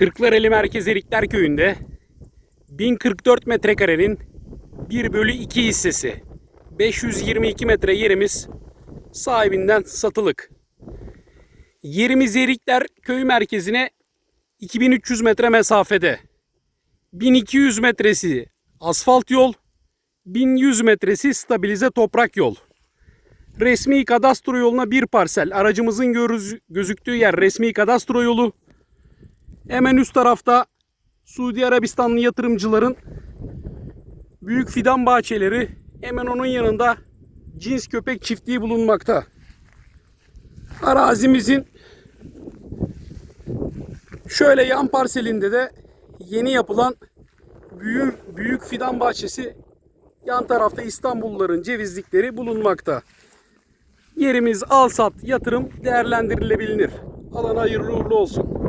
Kırklareli Merkez Erikler Köyü'nde 1044 metrekarenin 1 bölü 2 hissesi 522 metre yerimiz sahibinden satılık. Yerimiz Erikler köy merkezine 2300 metre mesafede. 1200 metresi asfalt yol, 1100 metresi stabilize toprak yol. Resmi kadastro yoluna bir parsel. Aracımızın görüz- gözüktüğü yer resmi kadastro yolu. Hemen üst tarafta Suudi Arabistanlı yatırımcıların büyük fidan bahçeleri. Hemen onun yanında cins köpek çiftliği bulunmakta. Arazimizin şöyle yan parselinde de yeni yapılan büyük büyük fidan bahçesi yan tarafta İstanbulluların cevizlikleri bulunmakta. Yerimiz al sat yatırım değerlendirilebilir. Alana hayırlı uğurlu olsun.